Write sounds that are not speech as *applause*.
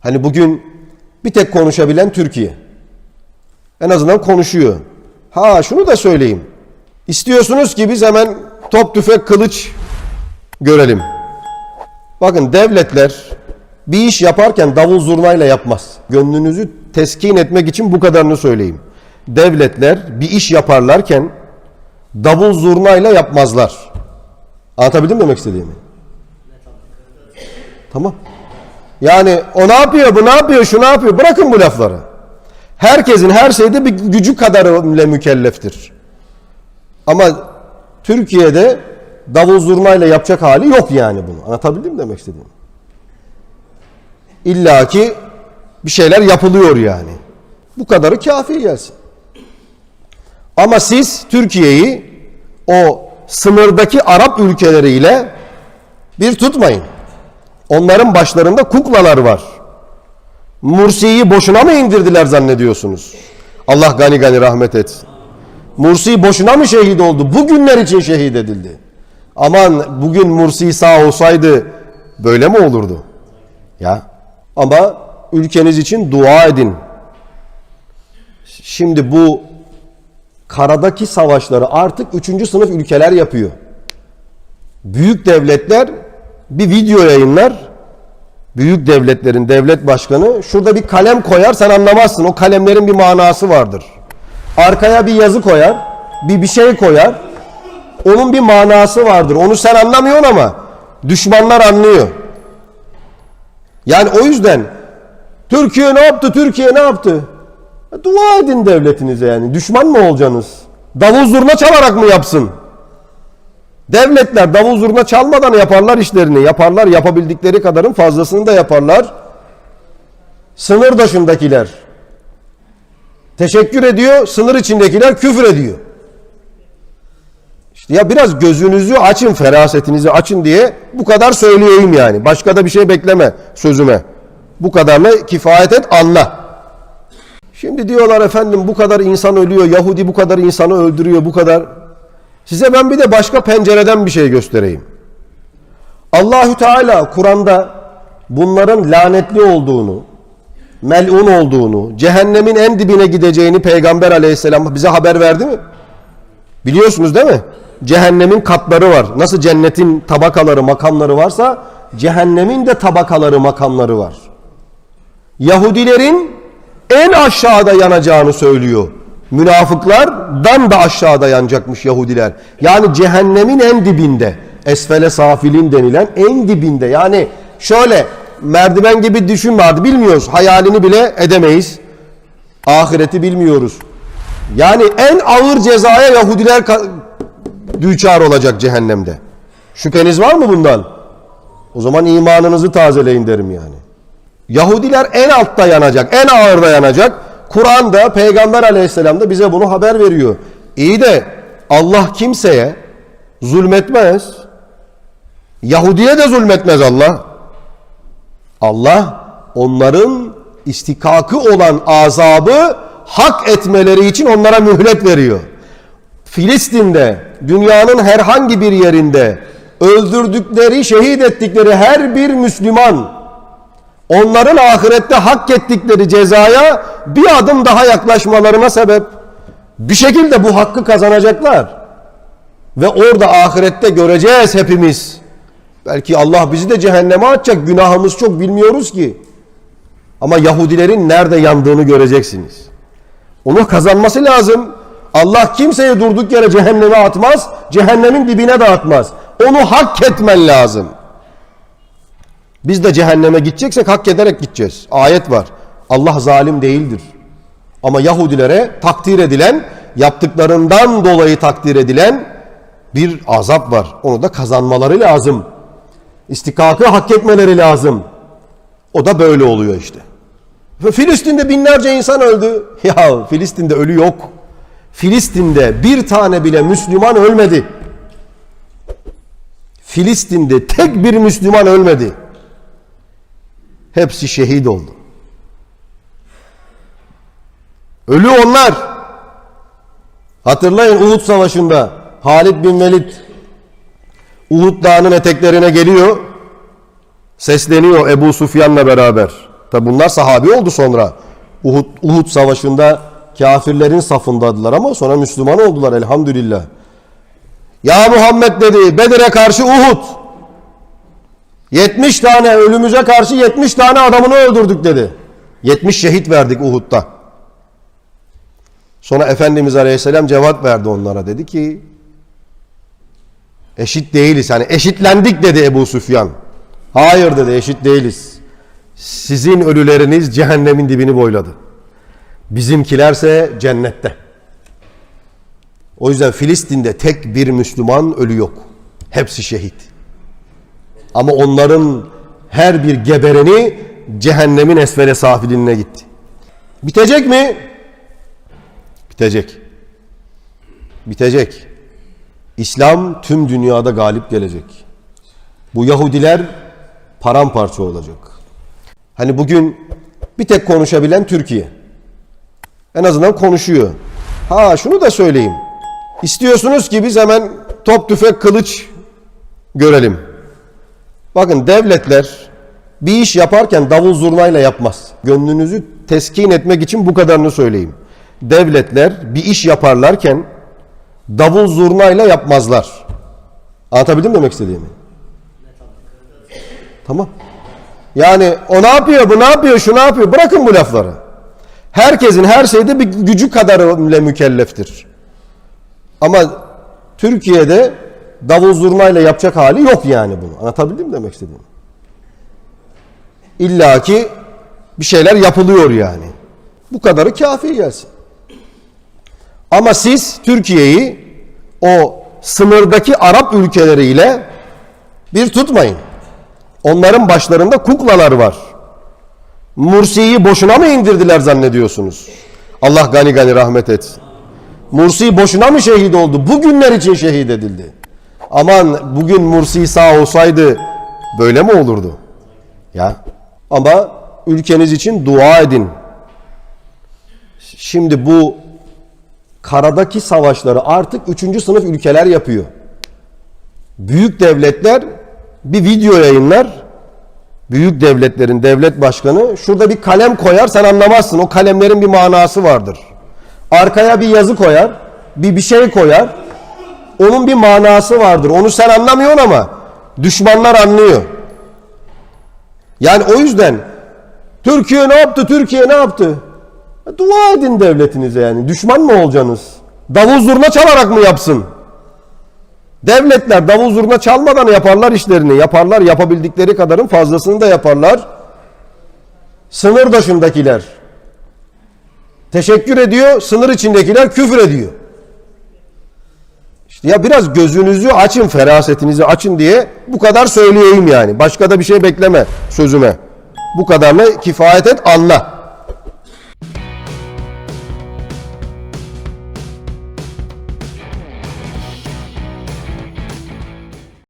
Hani bugün bir tek konuşabilen Türkiye. En azından konuşuyor. Ha şunu da söyleyeyim. İstiyorsunuz ki biz hemen top tüfek kılıç görelim. Bakın devletler bir iş yaparken davul zurnayla yapmaz. Gönlünüzü teskin etmek için bu kadarını söyleyeyim. Devletler bir iş yaparlarken davul zurnayla yapmazlar. Anlatabildim mi demek istediğimi? Tamam. Yani o ne yapıyor, bu ne yapıyor, şu ne yapıyor? Bırakın bu lafları. Herkesin her şeyde bir gücü kadarıyla mükelleftir. Ama Türkiye'de davul zurnayla yapacak hali yok yani bunu. Anlatabildim demek istediğimi? İlla ki bir şeyler yapılıyor yani. Bu kadarı kafi gelsin. Ama siz Türkiye'yi o sınırdaki Arap ülkeleriyle bir tutmayın. Onların başlarında kuklalar var. Mursi'yi boşuna mı indirdiler zannediyorsunuz? Allah gani gani rahmet etsin. Mursi boşuna mı şehit oldu? Bugünler için şehit edildi. Aman bugün Mursi sağ olsaydı böyle mi olurdu? Ya ama ülkeniz için dua edin. Şimdi bu karadaki savaşları artık üçüncü sınıf ülkeler yapıyor. Büyük devletler bir video yayınlar. Büyük devletlerin devlet başkanı şurada bir kalem koyar sen anlamazsın. O kalemlerin bir manası vardır. Arkaya bir yazı koyar, bir bir şey koyar. Onun bir manası vardır. Onu sen anlamıyorsun ama düşmanlar anlıyor. Yani o yüzden Türkiye ne yaptı? Türkiye ne yaptı? Dua edin devletinize yani. Düşman mı olacaksınız? Davul zurna çalarak mı yapsın? Devletler davul zurna çalmadan yaparlar işlerini. Yaparlar yapabildikleri kadarın fazlasını da yaparlar. Sınır dışındakiler teşekkür ediyor, sınır içindekiler küfür ediyor. İşte ya biraz gözünüzü açın, ferasetinizi açın diye bu kadar söyleyeyim yani. Başka da bir şey bekleme sözüme. Bu kadarla kifayet et, anla. Şimdi diyorlar efendim bu kadar insan ölüyor, Yahudi bu kadar insanı öldürüyor, bu kadar. Size ben bir de başka pencereden bir şey göstereyim. Allahü Teala Kur'an'da bunların lanetli olduğunu, melun olduğunu, cehennemin en dibine gideceğini Peygamber aleyhisselam bize haber verdi mi? Biliyorsunuz değil mi? Cehennemin katları var. Nasıl cennetin tabakaları, makamları varsa cehennemin de tabakaları, makamları var. Yahudilerin en aşağıda yanacağını söylüyor. Münafıklardan da aşağıda yanacakmış Yahudiler. Yani cehennemin en dibinde. Esfele safilin denilen en dibinde. Yani şöyle merdiven gibi düşünme artık bilmiyoruz. Hayalini bile edemeyiz. Ahireti bilmiyoruz. Yani en ağır cezaya Yahudiler düçar olacak cehennemde. Şüpheniz var mı bundan? O zaman imanınızı tazeleyin derim yani. Yahudiler en altta yanacak, en ağırda yanacak. Kur'an'da Peygamber aleyhisselam da bize bunu haber veriyor. İyi de Allah kimseye zulmetmez. Yahudiye de zulmetmez Allah. Allah onların istikakı olan azabı hak etmeleri için onlara mühlet veriyor. Filistin'de dünyanın herhangi bir yerinde öldürdükleri, şehit ettikleri her bir Müslüman onların ahirette hak ettikleri cezaya bir adım daha yaklaşmalarına sebep. Bir şekilde bu hakkı kazanacaklar. Ve orada ahirette göreceğiz hepimiz. Belki Allah bizi de cehenneme atacak. Günahımız çok bilmiyoruz ki. Ama Yahudilerin nerede yandığını göreceksiniz. Onu kazanması lazım. Allah kimseye durduk yere cehenneme atmaz. Cehennemin dibine de atmaz. Onu hak etmen lazım. Biz de cehenneme gideceksek hak ederek gideceğiz. Ayet var. Allah zalim değildir. Ama Yahudilere takdir edilen, yaptıklarından dolayı takdir edilen bir azap var. Onu da kazanmaları lazım. İstikakı hak etmeleri lazım. O da böyle oluyor işte. Filistin'de binlerce insan öldü. *laughs* Ya Filistin'de ölü yok. Filistin'de bir tane bile Müslüman ölmedi. Filistin'de tek bir Müslüman ölmedi. Hepsi şehit oldu. Ölü onlar. Hatırlayın Uhud Savaşı'nda Halid bin Velid Uhud Dağı'nın eteklerine geliyor. Sesleniyor Ebu Sufyan'la beraber. Tabi bunlar sahabi oldu sonra. Uhud, Uhud savaşında kafirlerin safındadılar ama sonra Müslüman oldular elhamdülillah. Ya Muhammed dedi Bedir'e karşı Uhud. 70 tane ölümüze karşı 70 tane adamını öldürdük dedi. 70 şehit verdik Uhud'da. Sonra Efendimiz Aleyhisselam cevap verdi onlara dedi ki eşit değiliz. Hani eşitlendik dedi Ebu Süfyan. Hayır dedi eşit değiliz. Sizin ölüleriniz cehennemin dibini boyladı. Bizimkilerse cennette. O yüzden Filistin'de tek bir Müslüman ölü yok. Hepsi şehit. Ama onların her bir gebereni cehennemin esfere safiline gitti. Bitecek mi? Bitecek. Bitecek. İslam tüm dünyada galip gelecek. Bu Yahudiler paramparça olacak. Hani bugün bir tek konuşabilen Türkiye. En azından konuşuyor. Ha şunu da söyleyeyim. İstiyorsunuz ki biz hemen top tüfek kılıç görelim. Bakın devletler bir iş yaparken davul zurnayla yapmaz. Gönlünüzü teskin etmek için bu kadarını söyleyeyim. Devletler bir iş yaparlarken davul zurnayla yapmazlar. Anlatabildim demek istediğimi? Tamam. Yani o ne yapıyor, bu ne yapıyor, şu ne yapıyor? Bırakın bu lafları. Herkesin her şeyde bir gücü kadarıyla mükelleftir. Ama Türkiye'de davul zurnayla yapacak hali yok yani bunu. Anlatabildim mi demek istediğimi? İlla ki bir şeyler yapılıyor yani. Bu kadarı kafi gelsin. Ama siz Türkiye'yi o sınırdaki Arap ülkeleriyle bir tutmayın. Onların başlarında kuklalar var. Mursi'yi boşuna mı indirdiler zannediyorsunuz? Allah gani gani rahmet etsin. Mursi boşuna mı şehit oldu? Bugünler için şehit edildi. Aman bugün Mursi sağ olsaydı böyle mi olurdu? Ya ama ülkeniz için dua edin. Şimdi bu karadaki savaşları artık üçüncü sınıf ülkeler yapıyor. Büyük devletler bir video yayınlar. Büyük devletlerin devlet başkanı şurada bir kalem koyar sen anlamazsın. O kalemlerin bir manası vardır. Arkaya bir yazı koyar, bir bir şey koyar. Onun bir manası vardır. Onu sen anlamıyorsun ama düşmanlar anlıyor. Yani o yüzden Türkiye ne yaptı? Türkiye ne yaptı? Dua edin devletinize yani. Düşman mı olacaksınız? Davul zurna çalarak mı yapsın? Devletler davul zurna çalmadan yaparlar işlerini. Yaparlar yapabildikleri kadarın fazlasını da yaparlar. Sınır dışındakiler teşekkür ediyor, sınır içindekiler küfür ediyor. İşte ya biraz gözünüzü açın, ferasetinizi açın diye bu kadar söyleyeyim yani. Başka da bir şey bekleme sözüme. Bu kadarla kifayet et, anla.